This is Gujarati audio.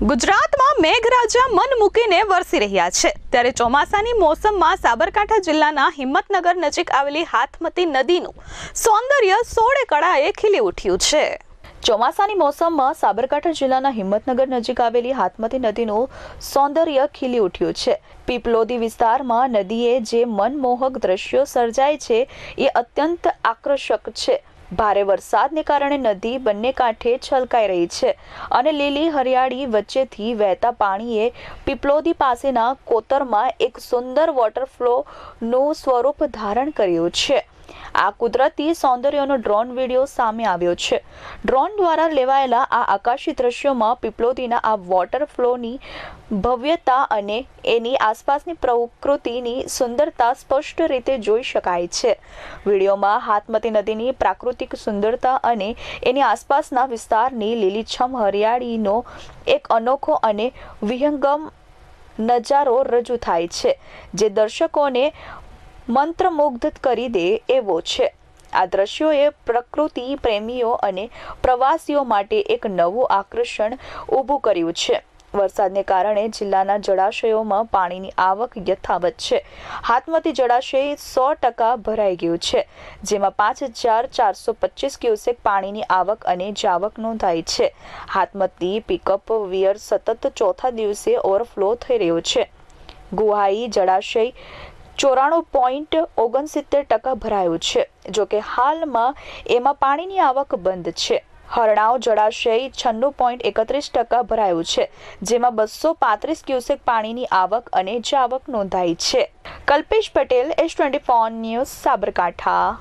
ગુજરાતમાં મેઘરાજા મન મૂકીને વરસી રહ્યા છે. ત્યારે ચોમાસાની મોસમમાં સાબરકાંઠા જિલ્લાના હિંમતનગર નજીક આવેલી હાથમતી નદીનું સૌંદર્ય સોળે કળાએ ખીલી ઉઠ્યું છે. ચોમાસાની મોસમમાં સાબરકાંઠા જિલ્લાના હિંમતનગર નજીક આવેલી હાથમતી નદીનું સૌંદર્ય ખીલી ઉઠ્યું છે. પીપલોદી વિસ્તારમાં નદીએ જે મનમોહક દ્રશ્યો સર્જાય છે, એ અત્યંત આકર્ષક છે. ભારે વરસાદને કારણે નદી બંને કાંઠે છલકાઈ રહી છે અને લીલી હરિયાળી વચ્ચેથી વહેતા પાણીએ પીપલોદી પાસેના કોતરમાં એક સુંદર વોટરફ્લોનું સ્વરૂપ ધારણ કર્યું છે. આ કુદરતી સૌંદર્યનો ડ્રોન વીડિયો સામે આવ્યો છે. ડ્રોન દ્વારા લેવાયેલા આ આકાશી દ્રશ્યોમાં પીપલોદીના આ વોટરફ્લોની ભવ્યતા અને એની આસપાસની પ્રકૃતિની સુંદરતા સ્પષ્ટ રીતે જોઈ શકાય છે. વિડીયોમાં હાથમતી નદીની પ્રાકૃતિક સુંદરતા અને એની આસપાસના વિસ્તારની લીલીછમ હરિયાળીનો એક અનોખો અને વિહંગમ નજારો રજૂ થાય છે, જે દર્શકોને મંત્રમુગ્ધ કરી દે એવો છે. આ દ્રશ્યોએ પ્રકૃતિ, પ્રેમીઓ અને પ્રવાસીઓ માટે એક નવું આકર્ષણ ઊભું કર્યું છે. વરસાદને કારણે જિલ્લાના જળાશયોમાં પાણીની આવક યથાવત છે. હાથમતી જળાશય સો ટકા ભરાઈ ગયું છે, જેમાં પાંચ હજાર ચારસો પચીસ ક્યુસેક પાણીની આવક અને જાવક નોંધાઈ છે. હાથમતી પિકઅપ વિયર સતત ચોથા દિવસે ઓવરફ્લો થઈ રહ્યો છે. ગુહાઈ જળાશય ચોરાણું પોઈન્ટ ઓગણસિત્તેર ટકા ભરાયું છે. જોકે હાલમાં એમાં પાણીની આવક બંધ છે. હરણાવ જળાશય છન્નું પોઈન્ટ એકત્રીસ ટકા ભરાયું છે, જેમાં બસો પાંત્રીસ ક્યુસેક પાણીની આવક અને જાવક નોંધાઈ છે. Kalpesh Patel, S twenty four news, Sabarkantha.